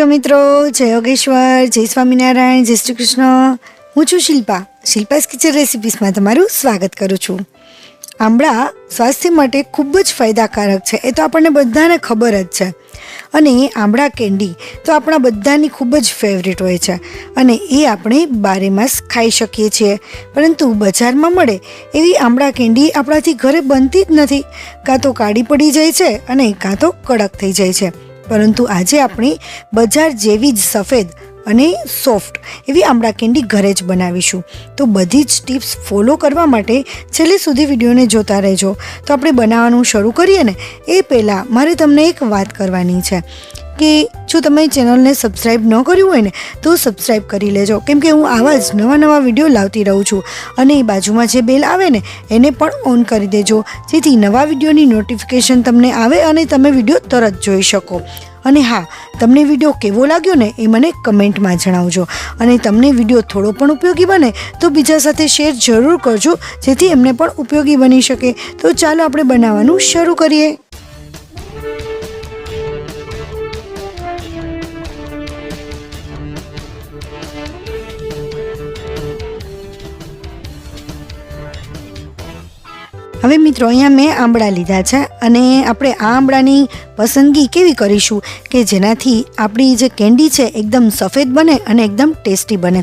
જો મિત્રો, જય યોગેશ્વર, જય સ્વામિનારાયણ, જય શ્રી કૃષ્ણ. હું છું શિલ્પા. શિલ્પાસ કિચન રેસિપીસમાં તમારું સ્વાગત કરું છું. આંબળા સ્વાસ્થ્ય માટે ખૂબ જ ફાયદાકારક છે, એ તો આપણને બધાને ખબર જ છે. અને આંબળા કેન્ડી તો આપણા બધાની ખૂબ જ ફેવરેટ હોય છે અને એ આપણે બારે માસ ખાઈ શકીએ છીએ. પરંતુ બજારમાં મળે એવી આંબળા કેન્ડી આપણાથી ઘરે બનતી જ નથી. કાં તો કાળી પડી જાય છે અને કાં તો કડક થઈ જાય છે. પરંતુ આજે આપણે બજાર જેવી જ સફેદ અને સોફ્ટ એવી આમળા કેન્ડી ઘરે જ બનાવીશું. તો બધી જ ટિપ્સ ફોલો કરવા માટે છેલ્લે સુધી વિડીયોને જોતા રહેજો. તો આપણે બનાવવાનું શરૂ કરીએ ને, એ પહેલાં મારે તમને એક વાત કરવાની છે. કે જો તમે ચેનલને સબસ્ક્રાઈબ ન કર્યું હોય ને, તો સબસ્ક્રાઈબ કરી લેજો. કેમ કે હું આવા જ નવા નવા વીડિયો લાવતી રહું છું. અને એ બાજુમાં જે બેલ આવે ને, એને પણ ઓન કરી દેજો. જેથી નવા વિડીયોની નોટિફિકેશન તમને આવે અને તમે વીડિયો તરત જોઈ શકો. અને હા, તમને વીડિયો કેવો લાગ્યો ને, એ મને કમેન્ટમાં જણાવજો. અને તમને વીડિયો થોડો પણ ઉપયોગી બને, તો બીજા સાથે શેર જરૂર કરજો, જેથી એમને પણ ઉપયોગી બની શકે. તો ચાલો આપણે બનાવવાનું શરૂ કરીએ. હવે મિત્રો, અહીંયા મેં આંબળા લીધા છે અને આપણે આ આંબળાની પસંદગી કેવી કરીશું કે જેનાથી આપણી જે કેન્ડી છે, એકદમ સફેદ બને અને એકદમ ટેસ્ટી બને.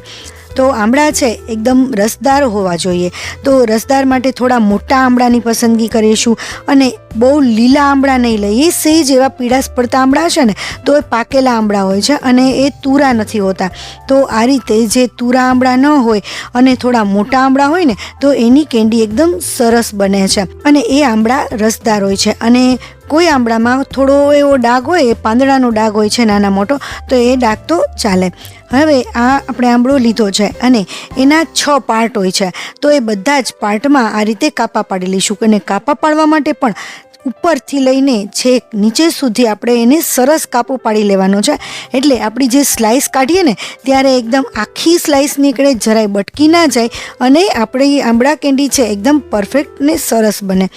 તો આંબળા છે, એકદમ રસદાર હોવા જોઈએ. તો રસદાર માટે થોડા મોટા આંબળાની પસંદગી કરીશું અને બહુ લીલા આંબળા નહીં લઈએ, સેજ એવા પીળાશ પડતા આંબળા છે ને તો એ પાકેલા આંબળા હોય છે અને એ તુરા નથી હોતા. તો આ રીતે જે તુરા આંબળા ન હોય અને થોડા મોટા આંબળા હોય ને, તો એની કેન્ડી એકદમ સરસ બને છે. અને એ આંબળા રસદાર હોય છે અને કોઈ આંબળામાં થોડો એવો ડાઘ હોય, એ પાંદડાનો ડાઘ હોય છે નાના મોટો, તો એ ડાઘ તો ચાલે. હવે આ આપણે આંબળો લીધો છે અને એના છ પાર્ટ હોય છે. તો એ બધા જ પાર્ટમાં આ રીતે કાપા પાડી લઈશું અને કાપા પાડવા માટે પણ ઉપરથી લઈને છેક નીચે સુધી આપણે એને સરસ કાપો પાડી લેવાનો છે. એટલે આપણી જે સ્લાઇસ કાઢીએ ને, ત્યારે એકદમ આખી સ્લાઇસ નીકળે, જરાય બટકી ના જાય અને આપણી આંબળા કેન્ડી છે, એકદમ પરફેક્ટ ને સરસ બને.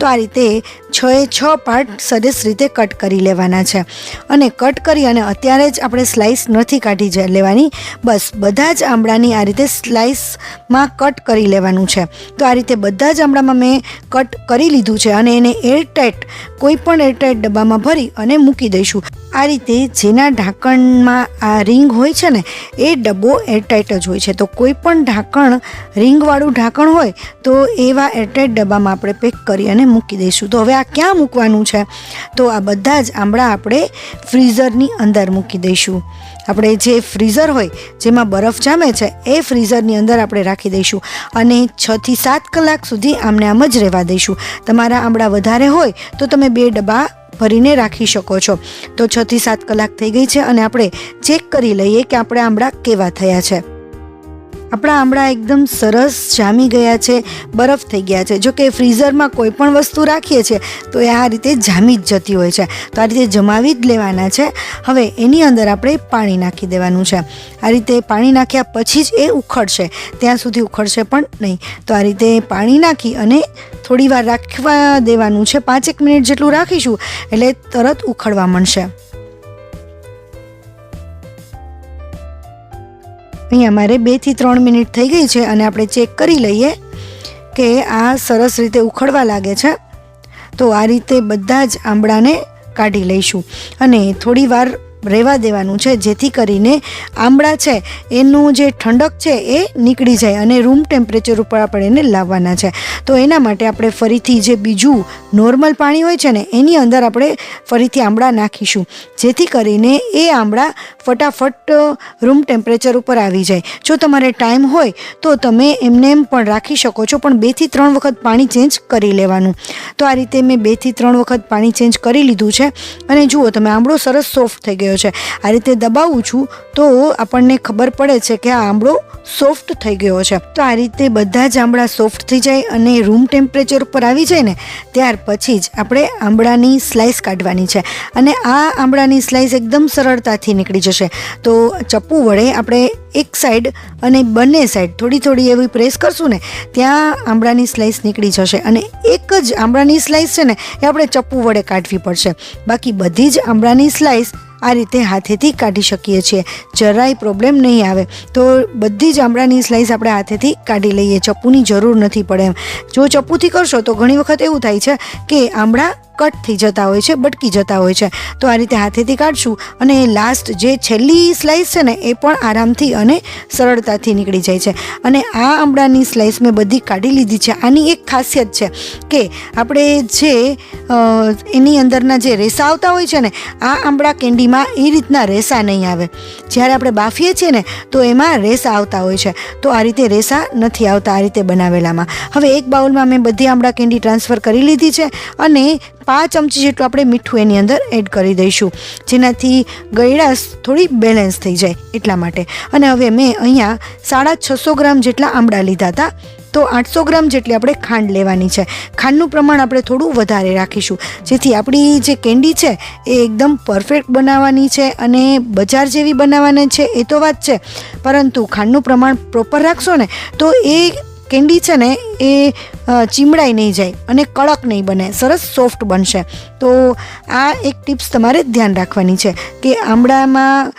તો આ રીતે છ એ છ પાર્ટ સરસ રીતે કટ કરી લેવાના છે. અને કટ કરી અને અત્યારે જ આપણે સ્લાઇસ નથી કાઢી લેવાની. બસ બધા જ આંબળાની આ રીતે સ્લાઇસમાં કટ કરી લેવાનું છે. તો આ રીતે બધા જ આંબળામાં મેં કટ કરી લીધું છે અને એને એરટાઈટ કોઈ પણ એરટાઈટ ડબ્બામાં ભરી અને મૂકી દઈશું. આ રીતે જેના ઢાંકણમાં આ રિંગ હોય છે ને, એ ડબ્બો એરટાઈટ જ હોય છે. તો કોઈ પણ ઢાંકણ, રિંગવાળું ઢાંકણ હોય, તો એવા એરટાઈટ ડબ્બામાં આપણે પેક કરી અને મૂકી દઈશું. તો હવે આ ક્યાં મૂકવાનું છે? તો આ બધા જ આંબળા આપણે ફ્રીઝરની અંદર મૂકી દઈશું. આપણે જે ફ્રીઝર હોય, જેમાં બરફ જામે છે, એ ફ્રીઝરની અંદર આપણે રાખી દઈશું. અને છથી સાત કલાક સુધી આમને આમ જ રહેવા દઈશું. તમારા આંબળા વધારે હોય, તો તમે બે ડબ્બા ભરીને રાખી શકો છો. તો છથી સાત કલાક થઈ ગઈ છે અને આપણે ચેક કરી લઈએ કે આપણે આંબળા કેવા થયા છે. આપણા આંબળા એકદમ સરસ જામી ગયા છે, બરફ થઈ ગયા છે. જો કે ફ્રીઝરમાં કોઈ પણ વસ્તુ રાખીએ છીએ, તો એ આ રીતે જામી જ જતી હોય છે. તો આ રીતે જમાવી જ લેવાના છે. હવે એની અંદર આપણે પાણી નાખી દેવાનું છે. આ રીતે પાણી નાખ્યા પછી જ એ ઉખડશે. ત્યાં સુધી ઉખડશે પણ નહીં. તો આ રીતે પાણી નાખી અને થોડી વાર રાખવા દેવાનું છે. પાંચેક મિનિટ જેટલું રાખીશું, એટલે તરત ઉખડવા મળશે. અહીંયા મારે બેથી ત્રણ મિનિટ થઈ ગઈ છે અને આપણે ચેક કરી લઈએ કે આ સરસ રીતે ઉખડવા લાગે છે. તો આ રીતે બધા જ આંબળાને કાઢી લઈશું. અને થોડી વાર રહેવા દેવાનું છે, જેથી કરીને આંબળા છે, એનું જે ઠંડક છે એ નીકળી જાય અને રૂમ ટેમ્પરેચર ઉપર આપણે એને લાવવાના છે. તો એના માટે આપણે ફરીથી જે બીજું નોર્મલ પાણી હોય છે ને, એની અંદર આપણે ફરીથી આંબળા નાખીશું. જેથી કરીને એ આંબળા ફટાફટ રૂમ ટેમ્પરેચર ઉપર આવી જાય. જો તમારે ટાઈમ હોય તો તમે એમને એમ પણ રાખી શકો છો, પણ બેથી ત્રણ વખત પાણી ચેન્જ કરી લેવાનું. તો આ રીતે મેં બેથી ત્રણ વખત પાણી ચેન્જ કરી લીધું છે. અને જુઓ તમે, આંબળો સરસ સોફ્ટ થઈ ગયો છે. આ રીતે દબાવું છું તો આપણને ખબર પડે છે કે આ આંબળો સોફ્ટ થઈ ગયો છે. તો આ રીતે બધા જ આંબળા સોફ્ટ થઈ જાય અને રૂમ ટેમ્પરેચર ઉપર આવી જાય ને, ત્યાર પછી જ આપણે આંબળાની સ્લાઇસ કાઢવાની છે. અને આ આંબળાની સ્લાઇસ એકદમ સરળતાથી નીકળી જશે. તો ચપ્પુ વડે આપણે એક સાઈડ અને બંને સાઈડ થોડી થોડી એવી પ્રેસ કરશું ને, ત્યાં આંબળાની સ્લાઇસ નીકળી જશે. અને એક જ આંબળાની સ્લાઇસ છે ને, એ આપણે ચપ્પુ વડે કાઢવી પડશે. બાકી બધી જ આંબળાની સ્લાઇસ આ રીતે હાથેથી કાઢી શકીએ છીએ. જરાય પ્રોબ્લેમ નહીં આવે. તો બધી જ આંબળાની સ્લાઈસ આપણે હાથેથી કાઢી લઈએ. ચપ્પુની જરૂર નથી પડે એમ. જો ચપ્પુથી કરશો તો ઘણી વખત એવું થાય છે કે આંબળા કટ થઈ જતા હોય છે, બટકી જતા હોય છે. તો આ રીતે હાથેથી કાઢશું અને લાસ્ટ જે છેલ્લી સ્લાઇસ છે ને, એ પણ આરામથી અને સરળતાથી નીકળી જાય છે. અને આ આંબળાની સ્લાઇસ મેં બધી કાઢી લીધી છે. આની એક ખાસિયત છે કે આપણે જે એની અંદરના જે રેસા આવતા હોય છે ને, આ આંબળા કેન્ડીમાં એ રીતના રેસા નહીં આવે. જ્યારે આપણે બાફીએ છીએ ને, તો એમાં રેસા આવતા હોય છે. તો આ રીતે રેસા નથી આવતા આ રીતે બનાવેલામાં. હવે એક બાઉલમાં મેં બધી આંબળા કેન્ડી ટ્રાન્સફર કરી લીધી છે અને પાંચ ચમચી જેટલું આપણે મીઠું એની અંદર એડ કરી દઈશું. જેનાથી ગળાશ થોડી બેલેન્સ થઈ જાય એટલા માટે. અને હવે મેં અહીંયા સાડા છસો ગ્રામ જેટલા આંબળા લીધા હતા. તો આઠસો ગ્રામ જેટલી આપણે ખાંડ લેવાની છે. ખાંડનું પ્રમાણ આપણે થોડું વધારે રાખીશું. જેથી આપણી જે કેન્ડી છે, એ એકદમ પરફેક્ટ બનાવવાની છે અને બજાર જેવી બનાવવાની છે, એ તો વાત છે. પરંતુ ખાંડનું પ્રમાણ પ્રોપર રાખશો ને, તો એ કેન્ડી છે ને, એ ચીમડાઈ નહીં જાય અને કડક નહીં બને, સરસ સોફ્ટ બનશે. તો આ એક ટિપ્સ તમારે ધ્યાન રાખવાની છે કે આંબળામાં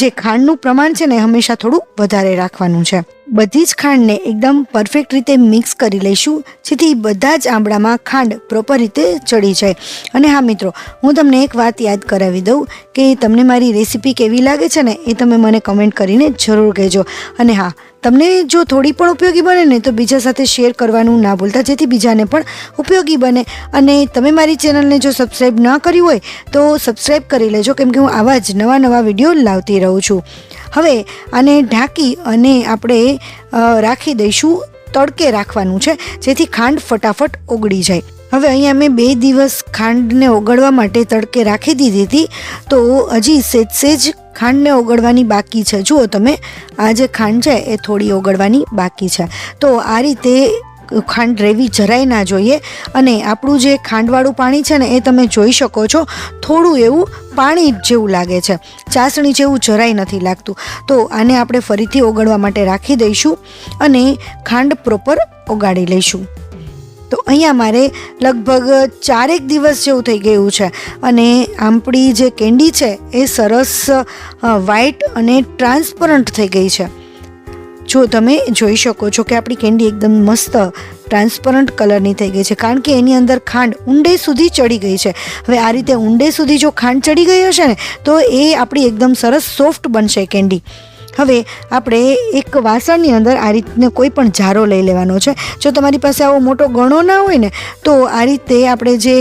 જે ખાંડનું પ્રમાણ છે ને હંમેશા થોડું વધારે રાખવાનું છે. બધી જ ખાંડને એકદમ પરફેક્ટ રીતે મિક્સ કરી લઈશું, જેથી બધા જ આંબળામાં ખાંડ પ્રોપર રીતે ચડી જાય. અને હા મિત્રો, હું તમને એક વાત યાદ કરાવી દઉં કે તમને મારી રેસીપી કેવી લાગે છે ને એ તમે મને કમેન્ટ કરીને જરૂર કહેજો. અને હા, તમને જો થોડી પણ ઉપયોગી બને ને તો બીજા સાથે શેર કરવાનું ના ભૂલતા જેથી બીજાને પણ ઉપયોગી બને. અને તમે મારી ચેનલને જો સબસ્ક્રાઈબ ના કરી હોય, તો સબસ્ક્રાઈબ કરી લેજો, કેમ કે હું આવા જ નવા નવા વીડિયો લાવતી રહું છું. હવે, આને ઢાંકી અને આપણે રાખી દઈશું, તડકે રાખવાનું છે, જેથી ખાંડ ફટાફટ ઓગળી જાય. હવે અહીંયા મેં બે દિવસ ખાંડને ઓગળવા માટે તડકે રાખી દીધી હતી, તો હજી સેજ સેજ ખાંડને ઓગળવાની બાકી છે. જુઓ તમે, આ જે ખાંડ છે, એ થોડી ઓગળવાની બાકી છે. તો આ રીતે ખાંડ રહેવી જરાય ના જોઈએ. અને આપણું જે ખાંડવાળું પાણી છે ને, એ તમે જોઈ શકો છો. થોડું એવું પાણી જેવું લાગે છે. ચાસણી જેવું જરાય નથી લાગતું. તો આને આપણે ફરીથી ઓગળવા માટે રાખી દઈશું અને ખાંડ પ્રોપર ઓગાળી લઈશું. તો અહીંયા મારે લગભગ ચારેક દિવસ જેવું થઈ ગયું છે. અને આપણી જે કેન્ડી છે, એ સરસ વ્હાઈટ અને ટ્રાન્સપરન્ટ થઈ ગઈ છે. જો તમે જોઈ શકો છો કે આપણી કેન્ડી એકદમ મસ્ત ટ્રાન્સપરન્ટ કલરની થઈ ગઈ છે, કારણ કે એની અંદર ખાંડ ઊંડે સુધી ચડી ગઈ છે. હવે આ રીતે ઊંડે સુધી જો ખાંડ ચડી ગઈ હશે ને, તો એ આપણી એકદમ સરસ સોફ્ટ બનશે કેન્ડી. હવે આપણે એક વાસણની અંદર આ રીતને કોઈ પણ જારો લઈ લેવાનો છે. જો તમારી પાસે આવો મોટો ગણો ના હોય ને, તો આ રીતે આપણે જે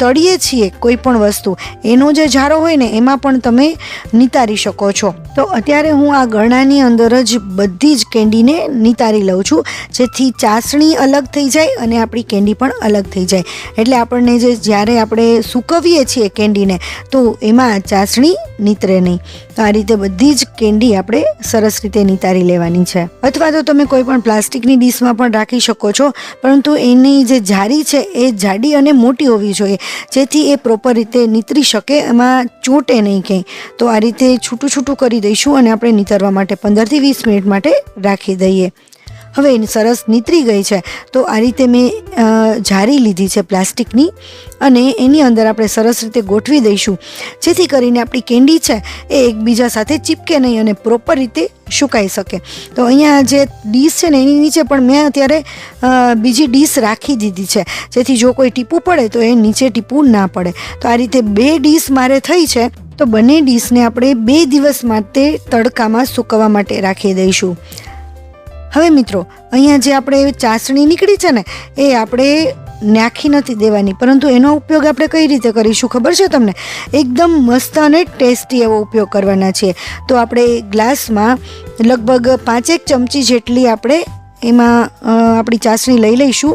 તળીએ છીએ કોઈ પણ વસ્તુ, એનો જે જારો હોય ને, એમાં પણ તમે નિતારી શકો છો. તો અત્યારે હું આ ગણાની અંદર જ બધી જ કેન્ડીને નિતારી લઉં છું, જેથી ચાસણી અલગ થઈ જાય અને આપણી કેન્ડી પણ અલગ થઈ જાય. એટલે આપણને જે, જ્યારે આપણે સૂકવીએ છીએ કેન્ડીને, તો એમાં ચાસણી નીતરે નહીં. તો આ રીતે બધી જ કેન્ડી આપણે સરસ રીતે નિતારી લેવાની છે. અથવા તો તમે કોઈ પણ પ્લાસ્ટિકની ડીશમાં પણ રાખી શકો છો, પરંતુ એની જે જારી છે એ જાડી અને મોટી હોવી જોઈએ, જેથી એ પ્રોપર રીતે નીતરી શકે, એમાં ચોંટે નહીં ક્યાંય. તો આ રીતે છૂટું છૂટું કરી દઈશું અને આપણે નીતરવા માટે પંદરથી વીસ મિનિટ માટે રાખી દઈએ. હવે સરસ નીતરી ગઈ છે. તો આ રીતે મેં જારી લીધી છે પ્લાસ્ટિકની અને એની અંદર આપણે સરસ રીતે ગોઠવી દઈશું. જેથી કરીને આપણી કેન્ડી છે એ એકબીજા સાથે ચીપકે નહીં અને પ્રોપર રીતે સુકાઈ શકે. તો અહીંયા જે ડીશ છે ને એની નીચે પણ મેં અત્યારે બીજી ડીશ રાખી દીધી છે. જેથી જો કોઈ ટીપું પડે તો એ નીચે ટીપું ના પડે. તો આ રીતે બે ડીશ મારે થઈ છે. તો બંને ડીશને આપણે બે દિવસ માટે તડકામાં સૂકવવા માટે રાખી દઈશું. હવે મિત્રો, અહીંયા જે આપણે ચાસણી નીકળી છે ને, એ આપણે નાખી નથી દેવાની. પરંતુ એનો ઉપયોગ આપણે કઈ રીતે કરીશું ખબર છે તમને? એકદમ મસ્ત અને ટેસ્ટી એવો ઉપયોગ કરવાના છીએ. તો આપણે ગ્લાસમાં લગભગ પાંચેક ચમચી જેટલી આપણે એમાં આપણી ચાસણી લઈ લઈશું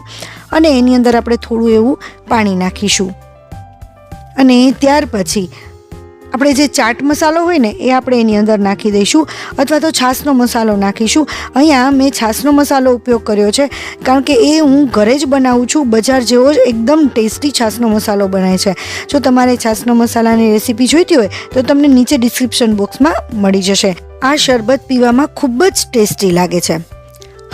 અને એની અંદર આપણે થોડું એવું પાણી નાખીશું. અને ત્યાર પછી આપણે જે ચાટ મસાલો હોય ને, એ આપણે એની અંદર નાખી દઈશું અથવા તો છાશનો મસાલો નાખીશું. અહીંયા મેં છાશનો મસાલો ઉપયોગ કર્યો છે, કારણ કે એ હું ઘરે જ બનાવું છું, બજાર જેવો જ એકદમ ટેસ્ટી છાશનો મસાલો બનાય છે. જો તમારે છાશનો મસાલાની રેસીપી જોઈતી હોય, તો તમને નીચે ડિસ્ક્રિપ્શન બોક્સમાં મળી જશે. આ શરબત પીવામાં ખૂબ જ ટેસ્ટી લાગે છે.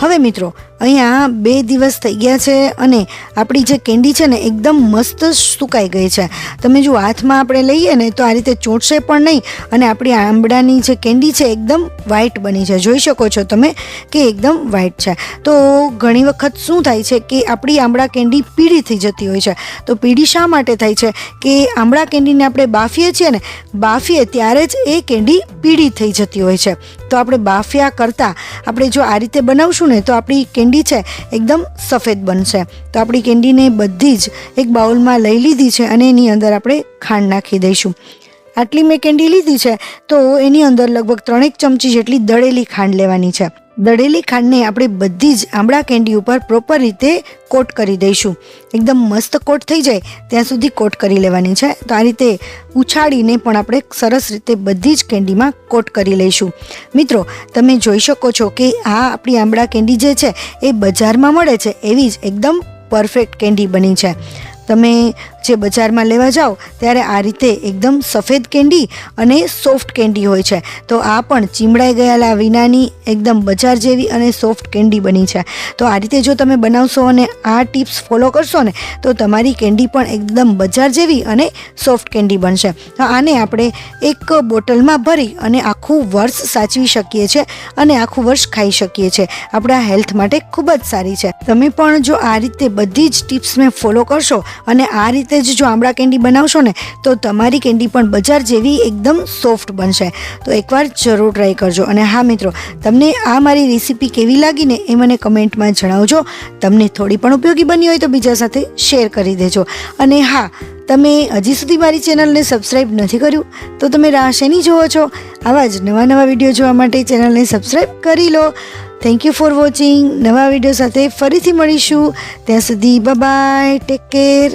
હવે મિત્રો અહીંયા બે દિવસ થઈ ગયા છે અને આપણી જે કેન્ડી છે ને એકદમ મસ્ત સુકાઈ ગઈ છે. તમે જો હાથમાં આપણે લઈએ ને તો આ રીતે ચોંટશે પણ નહીં અને આપણી આંબળાની જે કેન્ડી છે એકદમ વ્હાઈટ બની છે જોઈ શકો છો તમે કે એકદમ વ્હાઈટ છે. તો ઘણી વખત શું થાય છે કે આપણી આંબળા કેન્ડી પીળી થઈ જતી હોય છે. તો પીળી શા માટે થાય છે? કે આંબળા કેન્ડીને આપણે બાફીએ છીએ ને, બાફીએ ત્યારે જ એ કેન્ડી પીળી થઈ જતી હોય છે. તો આપણે બાફ્યા કરતાં આપણે જો આ રીતે બનાવશું ને તો આપણી કેન્ડી છે, એકદમ સફેદ બનશે. તો આપણી કેન્ડીને બધી જ એક બાઉલમાં લઈ લીધી છે અને એની અંદર આપણે ખાંડ નાખી દઈશું. આટલી મેં કેન્ડી લીધી છે, તો એની અંદર લગભગ ત્રણેક ચમચી જેટલી દળેલી ખાંડ લેવાની છે. દળેલી ખાંડને આપણે બધી જ આંબળા કેન્ડી ઉપર પ્રોપર રીતે કોટ કરી દઈશું. એકદમ મસ્ત કોટ થઈ જાય ત્યાં સુધી કોટ કરી લેવાની છે. તો આ રીતે ઉછાળીને પણ આપણે સરસ રીતે બધી જ કેન્ડીમાં કોટ કરી લઈશું. મિત્રો, તમે જોઈ શકો છો કે આ આપણી આંબળા કેન્ડી જે છે, એ બજારમાં મળે છે. એવી જ એકદમ પરફેક્ટ કેન્ડી બની છે. તમે જે બજારમાં લેવા જાઓ, ત્યારે આ રીતે એકદમ સફેદ કેન્ડી અને સોફ્ટ કેન્ડી હોય છે. તો આ પણ ચીમડાઈ ગયેલા વિનાની એકદમ બજાર જેવી અને સોફ્ટ કેન્ડી બની છે. તો આ રીતે જો તમે બનાવશો અને આ ટિપ્સ ફોલો કરશો ને, તો તમારી કેન્ડી પણ એકદમ બજાર જેવી અને સોફ્ટ કેન્ડી બનશે. તો આને આપણે એક બોટલમાં ભરી અને આખું વર્ષ સાચવી શકીએ છીએ અને આખું વર્ષ ખાઈ શકીએ છીએ. આપણા હેલ્થ માટે ખૂબ જ સારી છે. તમે પણ જો આ રીતે બધી જ ટિપ્સ મેં ફોલો કરશો અને આ રીતે જ જો આમળા કેન્ડી બનાવશો ને, તો તમારી કેન્ડી પણ બજાર જેવી એકદમ સોફ્ટ બનશે. તો એકવાર જરૂર ટ્રાય કરજો. અને હા મિત્રો, તમને આ મારી રેસીપી કેવી લાગી ને એ મને કમેન્ટમાં જણાવજો. તમને થોડી પણ ઉપયોગી બની હોય તો બીજા સાથે શેર કરી દેજો. અને હા, તમે હજી સુધી મારી ચેનલને સબસ્ક્રાઈબ નથી કર્યું, તો તમે રાહ શેની જોવો છો? આવા જ નવા નવા વીડિયો જોવા માટે ચેનલને સબસ્ક્રાઈબ કરી લો. થેન્ક યુ ફોર વોચિંગ નવા વીડિયો સાથે ફરીથી મળીશું. ત્યાં સુધી બાય ટેક કેર